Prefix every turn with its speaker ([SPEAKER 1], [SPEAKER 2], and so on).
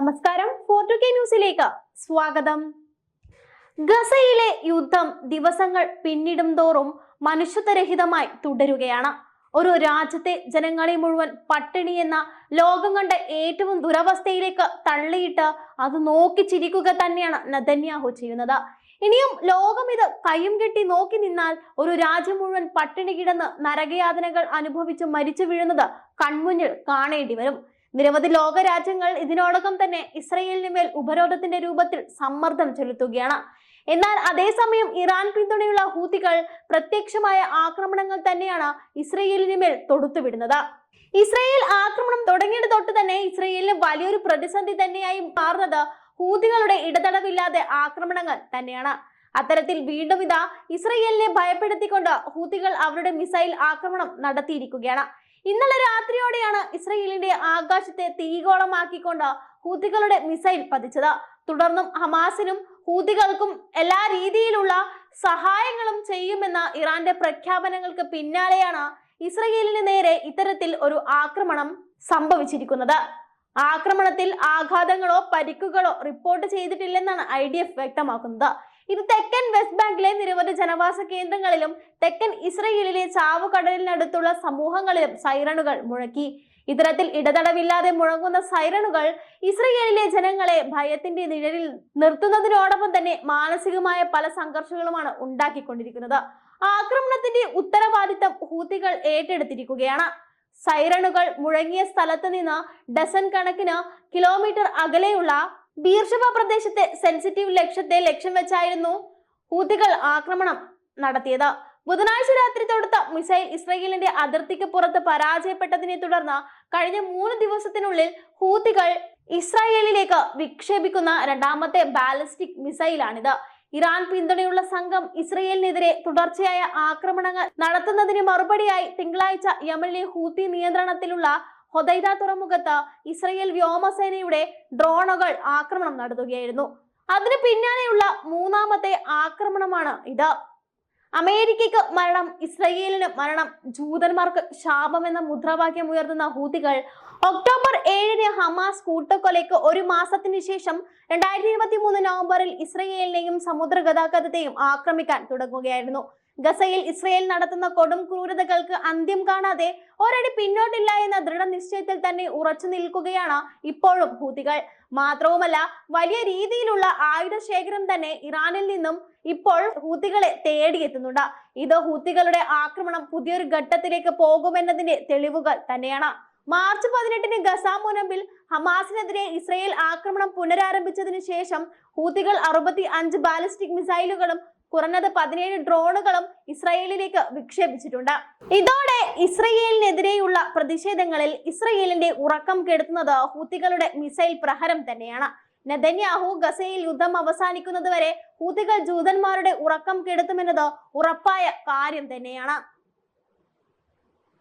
[SPEAKER 1] നമസ്കാരം. ഫോർട്ടു കെ ന്യൂസിലേക്ക് സ്വാഗതം. ഗസയിലെ യുദ്ധം ദിവസങ്ങൾ പിന്നിടും തോറും മനുഷ്യത്വരഹിതമായി തുടരുകയാണ്. ഒരു രാജ്യത്തെ ജനങ്ങളെ മുഴുവൻ പട്ടിണി എന്ന ലോകം കണ്ട ഏറ്റവും ദുരവസ്ഥയിലേക്ക് തള്ളിയിട്ട് അത് നോക്കി ചിരിക്കുക തന്നെയാണ് നദന്യാഹു ചെയ്യുന്നത്. ഇനിയും ലോകം ഇത് കയ്യും കെട്ടി നോക്കി നിന്നാൽ ഒരു രാജ്യം മുഴുവൻ പട്ടിണി കിടന്ന് നരകയാതനകൾ അനുഭവിച്ച് മരിച്ചു വീഴുന്നത് കൺമുന്നിൽ കാണേണ്ടി വരും. നിരവധി ലോകരാജ്യങ്ങൾ ഇതിനോടകം തന്നെ ഇസ്രയേലിന് മേൽ ഉപരോധത്തിന്റെ രൂപത്തിൽ സമ്മർദ്ദം ചെലുത്തുകയാണ്. എന്നാൽ അതേസമയം ഇറാൻ പിന്തുണയുള്ള ഹൂത്തികൾ പ്രത്യക്ഷമായ ആക്രമണങ്ങൾ തന്നെയാണ് ഇസ്രയേലിന് മേൽ തൊടുത്തുവിടുന്നത്. ഇസ്രയേൽ ആക്രമണം തുടങ്ങിയത് തൊട്ട് തന്നെ ഇസ്രയേലിന് വലിയൊരു പ്രതിസന്ധി തന്നെയായി മാറുന്നത് ഹൂതികളുടെ ഇടതടവില്ലാതെ ആക്രമണങ്ങൾ തന്നെയാണ്. അത്തരത്തിൽ വീണ്ടും ഇതാ ഇസ്രയേലിനെ ഭയപ്പെടുത്തിക്കൊണ്ട് ഹൂതികൾ അവരുടെ മിസൈൽ ആക്രമണം നടത്തിയിരിക്കുകയാണ്. ഇന്നലെ രാത്രിയോടെയാണ് ഇസ്രയേലിന്റെ ആകാശത്തെ തീഗോളമാക്കിക്കൊണ്ട് ഹൂതികളുടെ മിസൈൽ പതിച്ചത്. തുടർന്നും ഹമാസിനും ഹൂതികൾക്കും എല്ലാ രീതിയിലുള്ള സഹായങ്ങളും ചെയ്യുമെന്ന ഇറാന്റെ പ്രഖ്യാപനങ്ങൾക്ക് പിന്നാലെയാണ് ഇസ്രയേലിന് നേരെ ഇത്തരത്തിൽ ഒരു ആക്രമണം സംഭവിച്ചിരിക്കുന്നത്. ആക്രമണത്തിൽ ആഘാതങ്ങളോ പരിക്കുകളോ റിപ്പോർട്ട് ചെയ്തിട്ടില്ലെന്നാണ് ഐ ഡി എഫ് വ്യക്തമാക്കുന്നത്. ഇത് തെക്കൻ വെസ്റ്റ് ബാങ്കിലെ നിരവധി ജനവാസ കേന്ദ്രങ്ങളിലും തെക്കൻ ഇസ്രയേലിലെ ചാവുകടലിനടുത്തുള്ള സമൂഹങ്ങളിലും സൈറണുകൾ മുഴക്കി. ഇത്തരത്തിൽ ഇടതടവില്ലാതെ മുഴങ്ങുന്ന സൈറണുകൾ ഇസ്രയേലിലെ ജനങ്ങളെ ഭയത്തിന്റെ നിഴലിൽ നിർത്തുന്നതിനോടൊപ്പം തന്നെ മാനസികമായ പല സംഘർഷങ്ങളുമാണ് ഉണ്ടാക്കിക്കൊണ്ടിരിക്കുന്നത്. ആക്രമണത്തിന്റെ ഉത്തരവാദിത്തം ഹൂത്തികൾ ഏറ്റെടുത്തിരിക്കുകയാണ്. സൈറണുകൾ മുഴങ്ങിയ സ്ഥലത്ത് നിന്ന് ഡസൻ കണക്കിന് കിലോമീറ്റർ അകലെയുള്ള ബീർഷബ പ്രദേശത്തെ സെൻസിറ്റീവ് ലക്ഷ്യത്തെ ലക്ഷ്യം വെച്ചായിരുന്നു ഹൂതികൾ ആക്രമണം നടത്തിയത്. ബുധനാഴ്ച രാത്രി തൊടുത്ത മിസൈൽ ഇസ്രയേലിന്റെ അതിർത്തിക്ക് പുറത്ത് പരാജയപ്പെട്ടതിനെ തുടർന്ന് കഴിഞ്ഞ മൂന്ന് ദിവസത്തിനുള്ളിൽ ഹൂതികൾ ഇസ്രായേലിലേക്ക് വിക്ഷേപിക്കുന്ന രണ്ടാമത്തെ ബാലിസ്റ്റിക് മിസൈലാണിത്. ഇറാൻ പിന്തുണയുള്ള സംഘം ഇസ്രയേലിനെതിരെ തുടർച്ചയായ ആക്രമണങ്ങൾ നടത്തുന്നതിന് മറുപടിയായി തിങ്കളാഴ്ച യമനിലെ ഹൂത്തി നിയന്ത്രണത്തിലുള്ള ഹൊദൈദ തുറമുഖത്ത് ഇസ്രയേൽ വ്യോമസേനയുടെ ഡ്രോണുകൾ ആക്രമണം നടത്തുകയായിരുന്നു. അതിന് പിന്നാലെയുള്ള മൂന്നാമത്തെ ആക്രമണമാണ് ഇത്. അമേരിക്കയ്ക്ക് മരണം ഇസ്രയേലിന് മരണം ജൂതന്മാർക്ക് ശാപം എന്ന മുദ്രാവാക്യം ഉയർത്തുന്ന ഹൂതികൾ ഒക്ടോബർ ഏഴിന് ഹമാസ് കൂട്ടക്കൊലയ്ക്ക് ഒരു മാസത്തിന് ശേഷം രണ്ടായിരത്തി ഇരുപത്തി മൂന്ന് നവംബറിൽ ഇസ്രയേലിനെയും സമുദ്ര ഗതാഗതത്തെയും ആക്രമിക്കാൻ തുടങ്ങുകയായിരുന്നു. ഗസയിൽ ഇസ്രയേൽ നടത്തുന്ന കൊടും ക്രൂരതകൾക്ക് അന്ത്യം കാണാതെ ഒരടി പിന്നോട്ടില്ല എന്ന ദൃഢനിശ്ചയത്തിൽ തന്നെ ഉറച്ചു നിൽക്കുകയാണ് ഇപ്പോഴും ഹൂതികൾ. മാത്രവുമല്ല വലിയ രീതിയിലുള്ള ആയുധ ശേഖരം തന്നെ ഇറാനിൽ നിന്നും ഇപ്പോൾ ഹൂത്തികളെ തേടിയെത്തുന്നുണ്ട്. ഇത് ഹൂത്തികളുടെ ആക്രമണം പുതിയൊരു ഘട്ടത്തിലേക്ക് പോകുമെന്നതിന്റെ തെളിവുകൾ തന്നെയാണ്. മാർച്ച് പതിനെട്ടിന് ഗസ ഹമാസിനെതിരെ ഇസ്രയേൽ ആക്രമണം പുനരാരംഭിച്ചതിന് ശേഷം ഹൂതികൾ അറുപത്തി അഞ്ച് ബാലിസ്റ്റിക് മിസൈലുകളും കുറഞ്ഞത് പതിനേഴ് ഡ്രോണുകളും ഇസ്രയേലിലേക്ക് വിക്ഷേപിച്ചിട്ടുണ്ട്. ഇതോടെ ഇസ്രയേലിനെതിരെയുള്ള പ്രതിഷേധങ്ങളിൽ ഇസ്രയേലിന്റെ ഉറക്കം കെടുത്തുന്നത് ഹൂത്തികളുടെ മിസൈൽ പ്രഹരം തന്നെയാണ്. നെതന്യാഹു ഗസയിൽ യുദ്ധം അവസാനിക്കുന്നതുവരെ ഹൂത്തികൾ ജൂതന്മാരുടെ ഉറക്കം കെടുത്തുമെന്നത് ഉറപ്പായ കാര്യം തന്നെയാണ്.